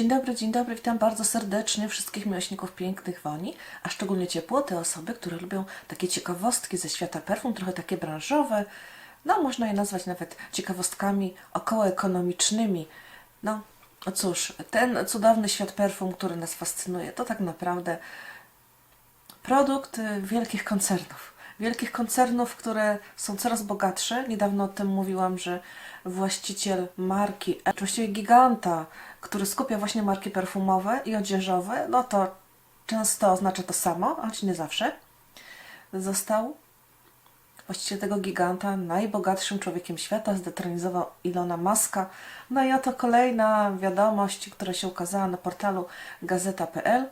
Dzień dobry, dzień dobry, witam bardzo serdecznie wszystkich miłośników pięknych woni, a szczególnie ciepło te osoby, które lubią takie ciekawostki ze świata perfum, trochę takie branżowe, no można je nazwać nawet ciekawostkami okołoekonomicznymi. No, no cóż, ten cudowny świat perfum, który nas fascynuje, to tak naprawdę produkt wielkich koncernów. Wielkich koncernów, które są coraz bogatsze. Niedawno o tym mówiłam, że właściciel marki, a właściwie giganta, który skupia właśnie marki perfumowe i odzieżowe, no to często oznacza to samo, choć nie zawsze, został właściciel tego giganta najbogatszym człowiekiem świata, zdetronizował Ilona Maska. No i oto kolejna wiadomość, która się ukazała na portalu gazeta.pl.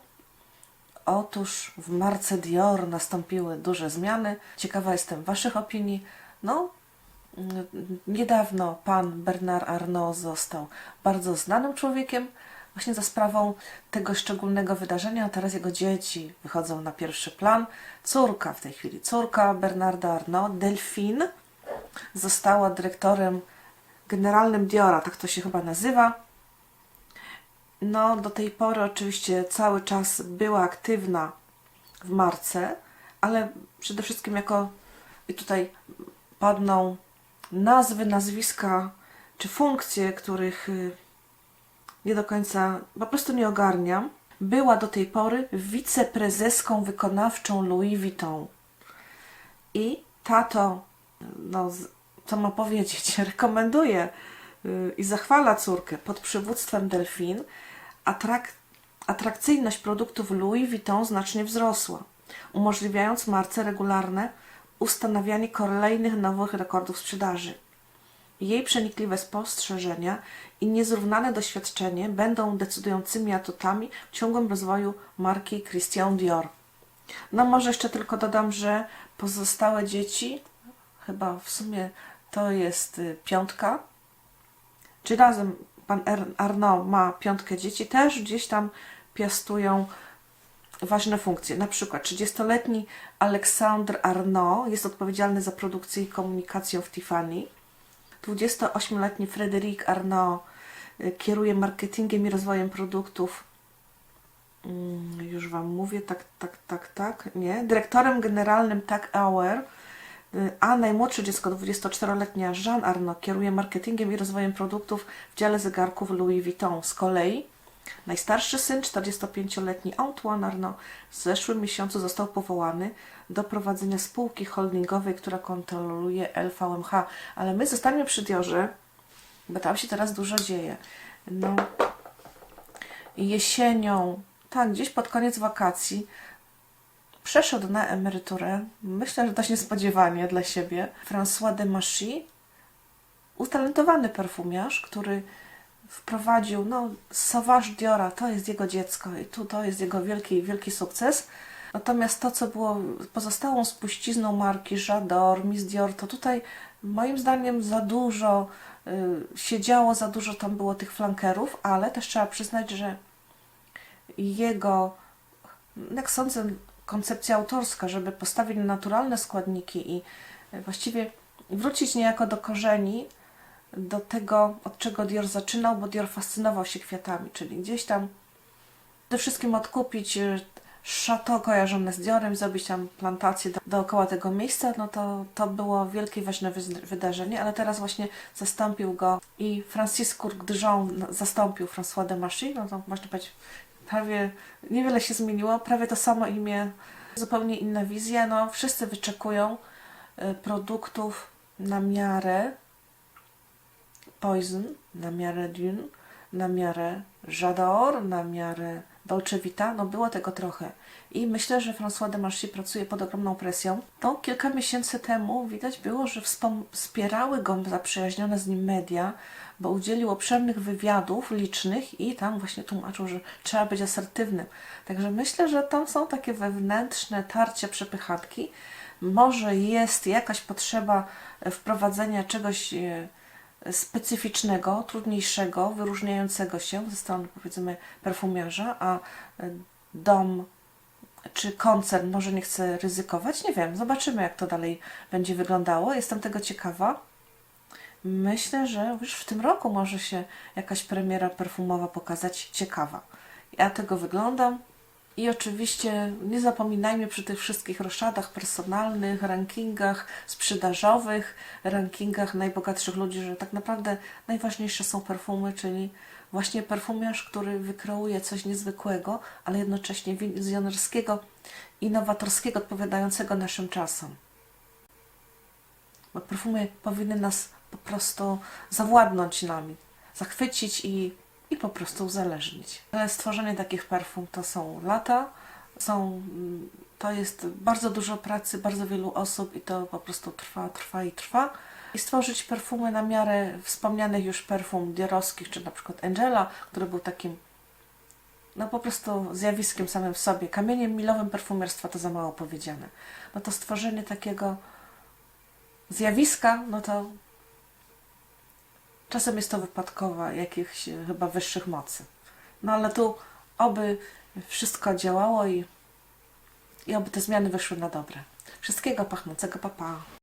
Otóż w marce Dior nastąpiły duże zmiany. Ciekawa jestem Waszych opinii. No, mm, niedawno pan Bernard Arnault został bardzo znanym człowiekiem właśnie za sprawą tego szczególnego wydarzenia, teraz jego dzieci wychodzą na pierwszy plan. Córka w tej chwili, córka Bernarda Arnault, Delphine, została dyrektorem generalnym Diora, tak to się chyba nazywa. No, do tej pory oczywiście cały czas była aktywna w marce, ale przede wszystkim jako i tutaj padną nazwy, nazwiska czy funkcje, których y, nie do końca po prostu nie ogarniam. Była do tej pory wiceprezeską wykonawczą Louis Vuitton. I tato, no, co ma powiedzieć, rekomenduje i zachwala córkę pod przywództwem Delfin. Atrak atrakcyjność produktów Louis Vuitton znacznie wzrosła, umożliwiając marce regularne ustanawianie kolejnych nowych rekordów sprzedaży. Jej przenikliwe spostrzeżenia i niezrównane doświadczenie będą decydującymi atutami w ciągłym rozwoju marki Christian Dior. No może jeszcze tylko dodam, że pozostałe dzieci, chyba w sumie to jest y, piątka, czy razem pan Er- Arnaud ma piątkę dzieci, też gdzieś tam piastują ważne funkcje. Na przykład 30-letni Alexandre Arnaud jest odpowiedzialny za produkcję i komunikację w Tiffany. 28-letni Frédéric Arnaud y, kieruje marketingiem i rozwojem produktów. Mm, Już Wam mówię, tak, tak, tak, tak, nie. Dyrektorem generalnym Tak Hour, a najmłodsze dziecko, 24-letnia Jean Arnaud, kieruje marketingiem i rozwojem produktów w dziale zegarków Louis Vuitton. Z kolei najstarszy syn, 45-letni Antoine Arnaud, w zeszłym miesiącu został powołany do prowadzenia spółki holdingowej, która kontroluje LVMH. Ale my zostaniemy przy Diorze, bo tam się teraz dużo dzieje. No, jesienią, tak, gdzieś pod koniec wakacji, przeszedł na emeryturę. Myślę, że dość niespodziewanie dla siebie. François de Machy, utalentowany perfumiarz, który wprowadził, no, Sauvage Diora, to jest jego dziecko i tu to jest jego wielki, wielki sukces. Natomiast to, co było pozostałą spuścizną marki J'adore, Miss Dior, to tutaj moim zdaniem za dużo y, się działo, za dużo tam było tych flankerów, ale też trzeba przyznać, że jego, jak sądzę, koncepcja autorska, żeby postawić na naturalne składniki i właściwie wrócić niejako do korzeni, do tego, od czego Dior zaczynał, bo Dior fascynował się kwiatami, czyli gdzieś tam przede wszystkim odkupić y, szato kojarzone z Diorem, zrobić tam plantację do, dookoła tego miejsca, no to, to było wielkie, ważne wydarzenie, ale teraz właśnie zastąpił go i Francis Courc-Dijon zastąpił François de Machy, no to można powiedzieć, prawie niewiele się zmieniło, prawie to samo imię, zupełnie inna wizja, no wszyscy wyczekują y, produktów na miarę Poison, na miarę Dune, na miarę J'adore, na miarę Dolce Vita, no było tego trochę. I myślę, że François de Marchi pracuje pod ogromną presją. To kilka miesięcy temu widać było, że wspierały go zaprzyjaźnione z nim media, bo udzielił obszernych wywiadów licznych i tam właśnie tłumaczył, że trzeba być asertywnym. Także myślę, że tam są takie wewnętrzne tarcia, przepychanki. Może jest jakaś potrzeba e, wprowadzenia czegoś e, specyficznego, trudniejszego, wyróżniającego się ze strony powiedzmy perfumiarza, a e, dom czy koncern może nie chce ryzykować, nie wiem, zobaczymy jak to dalej będzie wyglądało. Jestem tego ciekawa. myślę, że już w tym roku może się jakaś premiera perfumowa pokazać ciekawa. Ja tego wyglądam. I oczywiście nie zapominajmy przy tych wszystkich roszadach personalnych, rankingach sprzedażowych, rankingach najbogatszych ludzi, że tak naprawdę najważniejsze są perfumy, czyli właśnie perfumiarz, który wykreuje coś niezwykłego, ale jednocześnie wizjonerskiego, innowatorskiego, odpowiadającego naszym czasom. Bo perfumy powinny nas po prostu zawładnąć nami, zachwycić i, i po prostu uzależnić. Ale stworzenie takich perfum to są lata, są, mm, to jest bardzo dużo pracy, bardzo wielu osób i to po prostu trwa, trwa i trwa. I stworzyć perfumy na miarę wspomnianych już perfum diorowskich, czy na przykład Angela, który był takim no po prostu zjawiskiem samym w sobie, kamieniem milowym perfumierstwa, to za mało powiedziane. No to stworzenie takiego zjawiska, no to czasem jest to wypadkowa jakichś e, chyba wyższych mocy. No ale tu oby wszystko działało i, i oby te zmiany wyszły na dobre. Wszystkiego pachnącego papa. Pa.